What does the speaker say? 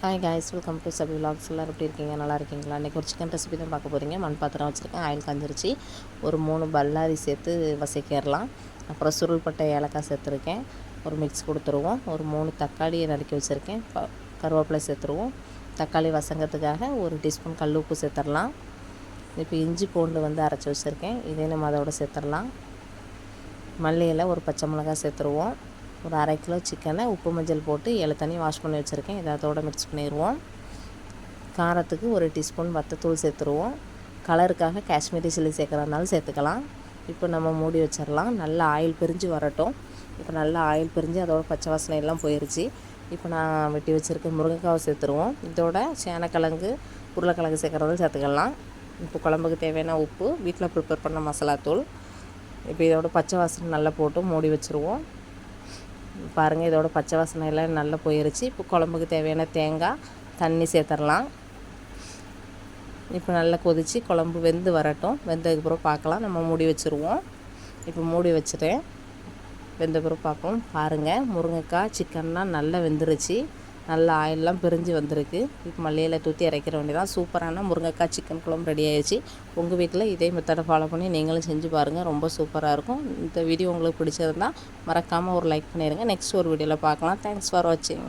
Hi guys welcome to Sabi vlogs எல்லோரும் எப்படி இருக்கீங்க? நல்லா இருக்கீங்களா? இன்றைக்கி ஒரு சிக்கன் ரெசிபி தான் பார்க்க போகிறீங்க மண் பாத்திரம் வச்சுருக்கேன். ஆயில் காஞ்சிருச்சு. ஒரு மூணு பல்லாரி சேர்த்து வசைக்கிறலாம் அப்புறம் சுருள்பட்டை ஏலக்காய் சேர்த்துருக்கேன். ஒரு மிக்ஸ் கொடுத்துருவோம். ஒரு மூணு தக்காளியை நறுக்கி வச்சுருக்கேன். கருவேப்பிலை சேர்த்துருவோம். தக்காளி வசங்கிறதுக்காக ஒரு டீஸ்பூன் கல் உப்பு சேர்த்துடலாம் இப்போ இஞ்சி பூண்டு வந்து அரைச்சி வச்சுருக்கேன். இதே நம்ம அதோட சேர்த்துடலாம் மல்லியில் ஒரு பச்சை மிளகாய் சேர்த்துருவோம். ஒரு அரை கிலோ சிக்கனை உப்பு மஞ்சள் போட்டு ஏழு தண்ணி வாஷ் பண்ணி வச்சுருக்கேன். இதை அதோட மிக்ஸ் பண்ணிடுவோம். காரத்துக்கு ஒரு டீஸ்பூன் வத்தத்தூள் சேர்த்துருவோம். கலருக்காக காஷ்மீரி சில்லி சேர்க்குறதுனாலும் சேர்த்துக்கலாம். இப்போ நம்ம மூடி வச்சிடலாம். நல்லா ஆயில் பிரிஞ்சு வரட்டும். இப்போ நல்லா ஆயில் பிரிஞ்சு அதோட பச்சை வாசனை எல்லாம் போயிடுச்சு இப்போ நான் வெட்டி வச்சுருக்க முருங்கைக்காவை சேர்த்துருவோம். இதோட சேனக்கிழங்கு உருளைக்கிழங்கு சேர்க்குறதும் சேர்த்துக்கலாம். இப்போ குழம்புக்கு தேவையான உப்பு வீட்டில் ப்ரிப்பேர் பண்ண மசாலா தூள். இப்போ இதோட பச்சை வாசனை நல்லா போட்டு மூடி வச்சுருவோம். பாருங்கள் இதோட பச்சை வாசனை எல்லாம் நல்லா போயிருச்சு. இப்போ குழம்புக்கு தேவையான தேங்காய் தண்ணி சேர்த்துடலாம். இப்போ நல்லா கொதித்து குழம்பு வெந்து வரட்டும். வெந்ததுக்கப்புறம் பார்க்கலாம். நம்ம மூடி வச்சுருவோம். இப்போ மூடி வச்சுட்டேன். வெந்த பார்ப்போம். பாருங்கள் முருங்கைக்காய் சிக்கன்லாம் நல்லா வெந்துருச்சு. நல்லா ஆயிலெலாம் பிரிஞ்சு வந்திருக்கு. இப்போ மல்லியில் தூற்றி இறக்கிற வேண்டியதான் சூப்பரான முருங்கைக்காய் சிக்கன் குழம்பு ரெடி ஆயிடுச்சு. உங்கள் வீட்டில் இதே மெத்தடை ஃபாலோ பண்ணி நீங்களும் செஞ்சு பாருங்கள் ரொம்ப சூப்பராக இருக்கும். இந்த வீடியோ உங்களுக்கு பிடிச்சிருந்தால் மறக்காமல் ஒரு லைக் பண்ணிடுங்க நெக்ஸ்ட் ஒரு வீடியோவில் பார்க்கலாம். தேங்க்ஸ் ஃபார் வாட்சிங்